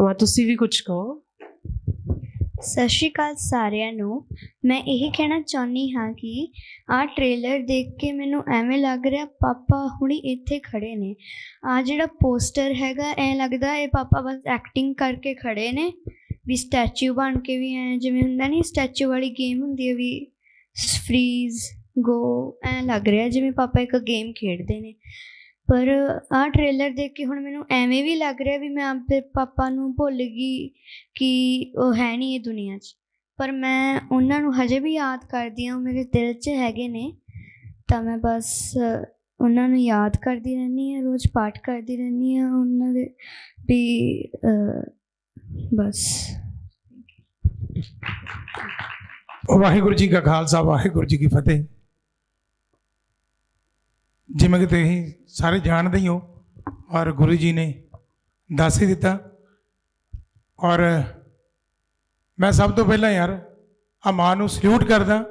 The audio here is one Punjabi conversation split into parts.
ਅਮਾ ਤੁਸੀਂ ਵੀ ਕੁਝ ਕਹੋ। ਸਤਿ ਸ਼੍ਰੀ ਅਕਾਲ ਸਾਰਿਆਂ ਨੂੰ। ਮੈਂ ਇਹ ਕਹਿਣਾ ਚਾਹੁੰਦੀ ਹਾਂ ਕਿ ਆਹ ਟ੍ਰੇਲਰ ਦੇਖ ਕੇ ਮੈਨੂੰ ਐਵੇਂ ਲੱਗ ਰਿਹਾ, ਪਾਪਾ ਹੁਣੀ ਇੱਥੇ ਖੜੇ ਨੇ। ਆ ਜਿਹੜਾ ਪੋਸਟਰ ਹੈਗਾ, ਐ ਲੱਗਦਾ ਇਹ ਪਾਪਾ ਬਸ ਐਕਟਿੰਗ ਕਰਕੇ ਖੜੇ ਨੇ। ਵੀ ਸਟੈਚੂ ਬਣ ਕੇ ਵੀ ਐ, ਜਿਵੇਂ ਹੁੰਦਾ ਨਹੀਂ ਸਟੈਚੂ ਵਾਲੀ ਗੇਮ ਹੁੰਦੀ ਹੈ ਵੀ ਫਰੀਜ਼ ਗੋ ਐ ਲੱਗ ਰਿਹਾ ਜਿਵੇਂ ਪਾਪਾ ਇੱਕ ਗੇਮ ਖੇਡਦੇ ਨੇ। ਪਰ ਆਹ ਟ੍ਰੇਲਰ ਦੇਖ ਕੇ ਹੁਣ ਮੈਨੂੰ ਐਵੇਂ ਵੀ ਲੱਗ ਰਿਹਾ ਵੀ ਮੈਂ ਆਪਦੇ ਪਾਪਾ ਨੂੰ ਭੁੱਲ ਗਈ ਕਿ ਉਹ ਹੈ ਨਹੀਂ ਇਹ ਦੁਨੀਆ 'ਚ। ਪਰ ਮੈਂ ਉਹਨਾਂ ਨੂੰ ਹਜੇ ਵੀ ਯਾਦ ਕਰਦੀ ਹਾਂ, ਉਹ ਮੇਰੇ ਦਿਲ 'ਚ ਹੈਗੇ ਨੇ। ਤਾਂ ਮੈਂ ਬਸ ਉਹਨਾਂ ਨੂੰ ਯਾਦ ਕਰਦੀ ਰਹਿੰਦੀ ਹਾਂ, ਰੋਜ਼ ਪਾਠ ਕਰਦੀ ਰਹਿੰਦੀ ਹਾਂ ਉਹਨਾਂ ਦੇ ਵੀ ਬਸ। ਵਾਹਿਗੁਰੂ ਜੀ ਕਾ ਖਾਲਸਾ, ਵਾਹਿਗੁਰੂ ਜੀ ਕੀ ਫਤਿਹ। ਜਿਵੇਂ ਕਿ ਤੁਸੀਂ ਸਾਰੇ ਜਾਣਦੇ ਹੀ ਹੋ, ਔਰ ਗੁਰੂ ਜੀ ਨੇ ਦੱਸ ਹੀ ਦਿੱਤਾ। ਔਰ ਮੈਂ ਸਭ ਤੋਂ ਪਹਿਲਾਂ ਯਾਰ ਆ ਮਾਂ ਨੂੰ ਸਲੂਟ ਕਰਦਾ,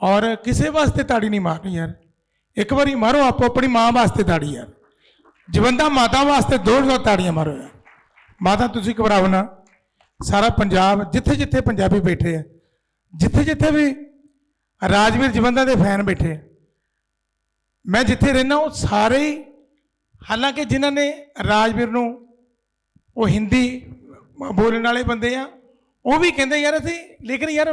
ਔਰ ਕਿਸੇ ਵਾਸਤੇ ਤਾੜੀ ਨਹੀਂ ਮਾਰਨੀ ਯਾਰ। ਇੱਕ ਵਾਰੀ ਮਾਰੋ ਆਪੋ, ਆਪਣੀ ਮਾਂ ਵਾਸਤੇ ਤਾੜੀ ਯਾਰ। ਜਵੰਦਾ ਮਾਤਾ ਵਾਸਤੇ ਦੋ ਦੋ ਤਾੜੀਆਂ ਮਾਰੋ ਯਾਰ। ਮਾਤਾ, ਤੁਸੀਂ ਘਬਰਾਓ ਨਾ। ਸਾਰਾ ਪੰਜਾਬ, ਜਿੱਥੇ ਜਿੱਥੇ ਪੰਜਾਬੀ ਬੈਠੇ ਆ, ਜਿੱਥੇ ਜਿੱਥੇ ਵੀ ਰਾਜਵੀਰ ਜਵੰਦਾ ਦੇ ਫੈਨ ਬੈਠੇ ਆ ਮੈਂ ਜਿੱਥੇ ਰਹਿਣਾ ਉਹ ਸਾਰੇ ਹੀ, ਹਾਲਾਂਕਿ ਜਿਨ੍ਹਾਂ ਨੇ ਰਾਜਵੀਰ ਨੂੰ ਉਹ ਹਿੰਦੀ ਬੋਲਣ ਵਾਲੇ ਬੰਦੇ ਆ, ਉਹ ਵੀ ਕਹਿੰਦੇ ਯਾਰ ਅਸੀਂ, ਲੇਕਿਨ ਯਾਰ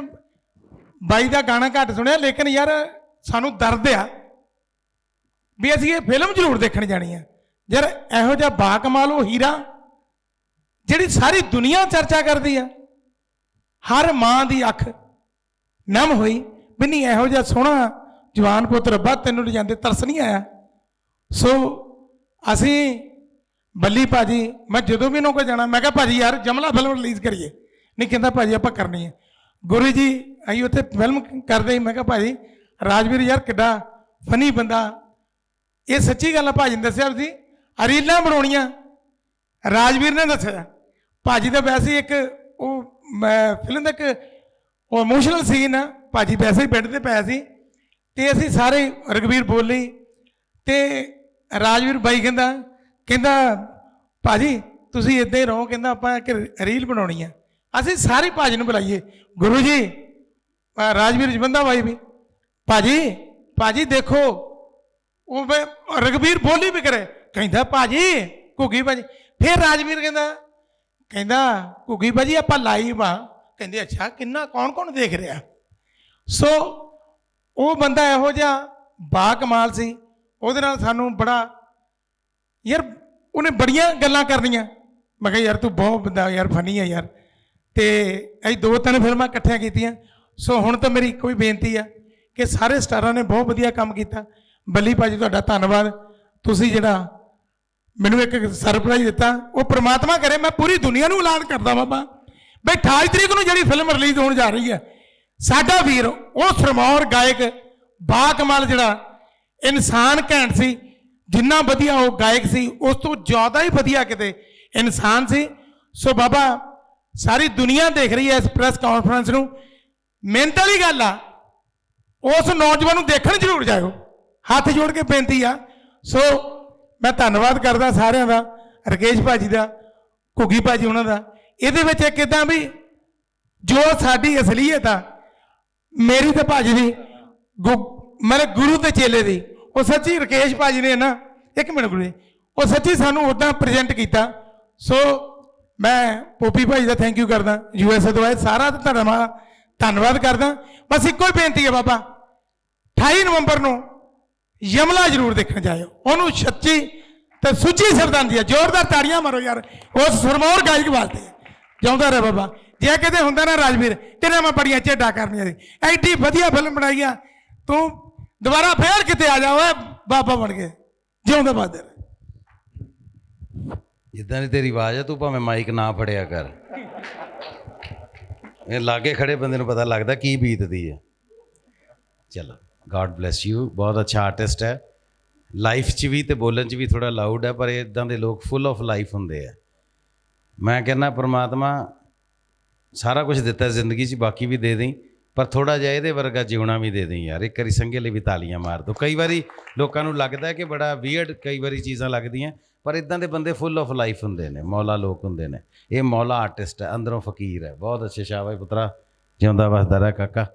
ਬਾਈ ਦਾ ਗਾਣਾ ਘੱਟ ਸੁਣਿਆ, ਲੇਕਿਨ ਯਾਰ ਸਾਨੂੰ ਦਰਦ ਆ ਵੀ ਅਸੀਂ ਇਹ ਫਿਲਮ ਜ਼ਰੂਰ ਦੇਖਣ ਜਾਣੀ ਆ। ਯਾਰ ਇਹੋ ਜਿਹਾ ਬਾ ਕਮਾਲ ਉਹ ਹੀਰਾ ਜਿਹੜੀ ਸਾਰੀ ਦੁਨੀਆ ਚਰਚਾ ਕਰਦੀ ਆ। ਹਰ ਮਾਂ ਦੀ ਅੱਖ ਨਮ ਹੋਈ, ਵੀ ਨਹੀਂ ਇਹੋ ਜਿਹਾ ਸੋਹਣਾ ਜਵਾਨ ਪੁੱਤ ਰੱਬਾ, ਤੈਨੂੰ ਲਿਜਾਂਦੇ ਤਰਸ ਨਹੀਂ ਆਇਆ। ਸੋ ਅਸੀਂ ਬੱਲੀ ਭਾਜੀ, ਮੈਂ ਜਦੋਂ ਵੀ ਇਹਨਾਂ ਕੋਲ ਜਾਣਾ, ਮੈਂ ਕਿਹਾ, ਭਾਜੀ ਯਾਰ, ਜਮਲਾ ਫਿਲਮ ਰਿਲੀਜ਼ ਕਰੀਏ। ਨਹੀਂ, ਕਹਿੰਦਾ, ਭਾਜੀ, ਆਪਾਂ ਕਰਨੀ ਹੈ। ਗੁਰੂ ਜੀ, ਅਸੀਂ ਉੱਥੇ ਫਿਲਮ ਕਰਦੇ ਹੀ ਮੈਂ ਕਿਹਾ, ਭਾਜੀ, ਰਾਜਵੀਰ ਯਾਰ, ਕਿੱਡਾ ਫਨੀ ਬੰਦਾ। ਇਹ ਸੱਚੀ ਗੱਲ ਆ, ਭਾਜੀ ਨੇ ਦੱਸਿਆ ਸੀ ਰੀਲਾਂ ਬਣਾਉਣੀਆਂ। ਰਾਜਵੀਰ ਨੇ ਦੱਸਿਆ। ਭਾਜੀ ਦਾ ਵੈਸੇ ਇੱਕ, ਉਹ ਫਿਲਮ ਦਾ ਇੱਕ, ਉਹ ਇਮੋਸ਼ਨਲ ਸੀਨ ਆ। ਭਾਜੀ ਵੈਸੇ ਹੀ ਬੈੱਡ ਤੇ ਪਿਆ ਸੀ। ਤੇ ਅਸੀਂ ਸਾਰੇ ਰਗਵੀਰ ਬੋਲੀ ਤੇ ਰਾਜਵੀਰ ਬਾਈ ਕਹਿੰਦਾ ਕਹਿੰਦਾ, ਭਾਜੀ, ਤੁਸੀਂ ਇੱਦਾਂ ਹੀ ਰਹੋ, ਕਹਿੰਦਾ, ਆਪਾਂ ਇੱਕ ਰੀਲ ਬਣਾਉਣੀ ਆ। ਅਸੀਂ ਸਾਰੇ ਭਾਜੀ ਨੂੰ ਬੁਲਾਈਏ। ਗੁਰੂ ਜੀ ਰਾਜਵੀਰ ਜਵੰਦਾ ਬਾਈ ਵੀ, ਭਾਜੀ ਭਾਜੀ ਦੇਖੋ, ਉਹ ਵੇ ਰਗਵੀਰ ਬੋਲੀ ਵੀ ਕਰੇ। ਕਹਿੰਦਾ, ਭਾਜੀ, ਘੁੱਗੀ ਭਾਜੀ। ਫਿਰ ਰਾਜਵੀਰ ਕਹਿੰਦਾ ਕਹਿੰਦਾ, ਘੁੱਗੀ ਭਾਜੀ, ਆਪਾਂ ਲਾਈਵ ਆ। ਕਹਿੰਦੇ, ਅੱਛਾ, ਕਿੰਨਾ ਕੌਣ ਕੌਣ ਦੇਖ ਰਿਹਾ? ਸੋ ਉਹ ਬੰਦਾ ਇਹੋ ਜਿਹਾ ਬਾ ਕਮਾਲ ਸੀ, ਉਹਦੇ ਨਾਲ ਸਾਨੂੰ ਬੜਾ, ਯਾਰ ਉਹਨੇ ਬੜੀਆਂ ਗੱਲਾਂ ਕਰਨੀਆਂ। ਮੈਂ ਕਿਹਾ, ਯਾਰ ਤੂੰ ਬਹੁਤ ਬੰਦਾ, ਯਾਰ ਫਨੀ ਹੈ ਯਾਰ। ਤੇ ਅਸੀਂ ਦੋ ਤਿੰਨ ਫਿਲਮਾਂ ਇਕੱਠੀਆਂ ਕੀਤੀਆਂ। ਸੋ ਹੁਣ ਤਾਂ ਮੇਰੀ ਇੱਕੋ ਹੀ ਬੇਨਤੀ ਆ ਕਿ ਸਾਰੇ ਸਟਾਰਾਂ ਨੇ ਬਹੁਤ ਵਧੀਆ ਕੰਮ ਕੀਤਾ। ਬੱਲੀ ਭਾਜੀ, ਤੁਹਾਡਾ ਧੰਨਵਾਦ। ਤੁਸੀਂ ਜਿਹੜਾ ਮੈਨੂੰ ਇੱਕ ਸਰਪ੍ਰਾਈਜ਼ ਦਿੱਤਾ, ਉਹ ਪ੍ਰਮਾਤਮਾ ਕਰੇ, ਮੈਂ ਪੂਰੀ ਦੁਨੀਆ ਨੂੰ ਐਲਾਨ ਕਰਦਾ ਬਾਬਾ। ਬਈ 28 ਤਰੀਕ ਨੂੰ ਜਿਹੜੀ ਫਿਲਮ ਰਿਲੀਜ਼ ਹੋਣ ਜਾ ਰਹੀ ਹੈ ਸਾਡਾ ਵੀਰ, ਉਹ ਸਰਮੌਰ ਗਾਇਕ ਬਾ ਕਮਾਲ ਜਿਹੜਾ ਇਨਸਾਨ ਘੈਂਟ ਸੀ, ਜਿੰਨਾ ਵਧੀਆ ਉਹ ਗਾਇਕ ਸੀ, ਉਸ ਤੋਂ ਜ਼ਿਆਦਾ ਹੀ ਵਧੀਆ ਕਿਤੇ ਇਨਸਾਨ ਸੀ। ਸੋ ਬਾਬਾ, ਸਾਰੀ ਦੁਨੀਆ ਦੇਖ ਰਹੀ ਹੈ ਇਸ ਪ੍ਰੈਸ ਕਾਨਫਰੰਸ ਨੂੰ। ਮਿਹਨਤ ਵਾਲੀ ਗੱਲ ਆ, ਉਸ ਨੌਜਵਾਨ ਨੂੰ ਦੇਖਣ ਜ਼ਰੂਰ ਜਾਇਓ। ਹੱਥ ਜੋੜ ਕੇ ਬੇਨਤੀ ਆ। ਸੋ ਮੈਂ ਧੰਨਵਾਦ ਕਰਦਾ ਸਾਰਿਆਂ ਦਾ, ਰਕੇਸ਼ ਭਾਜੀ ਦਾ, ਘੁੱਗੀ ਭਾਜੀ ਉਹਨਾਂ ਦਾ। ਇਹਦੇ ਵਿੱਚ ਇੱਕ ਇਦਾਂ ਵੀ ਜੋ ਸਾਡੀ ਅਸਲੀਅਤ ਆ ਮੇਰੀ ਤੇ ਭਾਜੀ ਦੀ ਗੁ- ਮੇਰੇ ਗੁਰੂ ਤੇ ਚੇਲੇ ਦੀ। ਉਹ ਸੱਚੀ ਰਕੇਸ਼ ਭਾਜੀ ਨੇ ਨਾ, ਇੱਕ ਮਿੰਟ ਗੁਰੂ ਜੀ, ਉਹ ਸੱਚੀ ਸਾਨੂੰ ਉਦਾਂ ਪ੍ਰੈਜ਼ੈਂਟ ਕੀਤਾ। ਸੋ ਮੈਂ ਪੋਪੀ ਭਾਈ ਦਾ ਥੈਂਕ ਯੂ ਕਰਦਾ। ਯੂ ਐਸ ਏ ਤੋਂ ਆਏ, ਸਾਰਾ ਧੰਨਵਾਦ ਧੰਨਵਾਦ ਕਰਦਾ। ਬਸ ਇੱਕੋ ਹੀ ਬੇਨਤੀ ਹੈ ਬਾਬਾ 28 ਨਵੰਬਰ ਨੂੰ ਯਮਲਾ ਜ਼ਰੂਰ ਦੇਖਣ ਜਾਇਓ। ਉਹਨੂੰ ਸੱਚੀ ਤੇ ਸੁੱਚੀ ਸਰਦਾਂਦੀ ਹੈ। ਜ਼ੋਰਦਾਰ ਤਾੜੀਆਂ ਮਾਰੋ ਯਾਰ। ਉਸ ਸਰਮੌਰ ਗਾਇਕ ਵਾਸਤੇ। ਜਿਉਂਦਾ ਰਹਿ ਬਾਬਾ। ਜੇ ਕਿਤੇ ਹੁੰਦਾ ਨਾ ਰਾਜਵੀਰ, ਤੇਰੇ ਮੈਂ ਬੜੀਆਂ ਝੇਡਾਂ ਕਰਨੀਆਂ ਸੀ। ਐਡੀ ਵਧੀਆ ਫਿਲਮ ਬਣਾਈ ਆ। ਤੂੰ ਦੁਬਾਰਾ ਫੇਰ ਕਿਤੇ ਆ ਜਾ, ਓਏ, ਬਾਬਾ ਬਣ ਕੇ। ਜਿਉਂਦਾ ਬਾਦਰ ਜਿੱਦਾਂ ਦੀ ਤੇਰੀ ਆਵਾਜ਼ ਹੈ ਤੂੰ ਭਾਵੇਂ ਮਾਈਕ ਨਾ ਫੜਿਆ ਕਰ। ਇਹ ਲਾਗੇ ਖੜੇ ਬੰਦੇ ਨੂੰ ਪਤਾ ਲੱਗਦਾ ਕੀ ਬੀਤਦੀ ਹੈ ਚਲੋ ਗੋਡ ਬlesਸ ਯੂ ਬਹੁਤ ਅੱਛਾ ਆਰਟਿਸਟ ਹੈ। ਲਾਈਫ 'ਚ ਵੀ ਤੇ ਬੋਲਣ 'ਚ ਵੀ ਥੋੜਾ ਲਾਊਡ ਹੈ, ਪਰ ਇਦਾਂ ਦੇ ਲੋਕ ਫੁੱਲ ਆਫ ਲਾਈਫ ਹੁੰਦੇ ਆ। ਮੈਂ ਕਹਿੰਦਾ, ਪ੍ਰਮਾਤਮਾ ਸਾਰਾ ਕੁਝ ਦਿੱਤਾ ਜ਼ਿੰਦਗੀ 'ਚ, ਬਾਕੀ ਵੀ ਦੇ ਦੇਈ। ਪਰ ਥੋੜਾ ਜਿਹਾ ਇਹਦੇ ਵਰਗਾ ਜਿਉਣਾ ਵੀ ਦੇ ਦੇਈ ਯਾਰ। ਇੱਕ ਵਾਰੀ ਸੰਘੇ ਲਈ ਵੀ ਤਾਲੀਆਂ ਮਾਰ ਦੋ। ਕਈ ਵਾਰੀ ਲੋਕਾਂ ਨੂੰ ਲੱਗਦਾ ਕਿ ਬੜਾ ਵੀਅਰਡ ਕਈ ਵਾਰੀ ਚੀਜ਼ਾਂ ਲੱਗਦੀਆਂ, ਪਰ ਇਦਾਂ ਦੇ ਬੰਦੇ ਫੁੱਲ ਆਫ ਲਾਈਫ ਹੁੰਦੇ ਨੇ, ਮੌਲਾ ਲੋਕ ਹੁੰਦੇ ਨੇ। ਇਹ ਮੌਲਾ ਆਰਟਿਸਟ ਹੈ, ਅੰਦਰੋਂ ਫਕੀਰ ਹੈ। ਬਹੁਤ ਅੱਛੇ ਸ਼ਾਬਾਸ਼ ਪੁੱਤਰਾ, ਜਿਉਂਦਾ ਵਸਦਾ ਰਹਿ ਕਾਕਾ।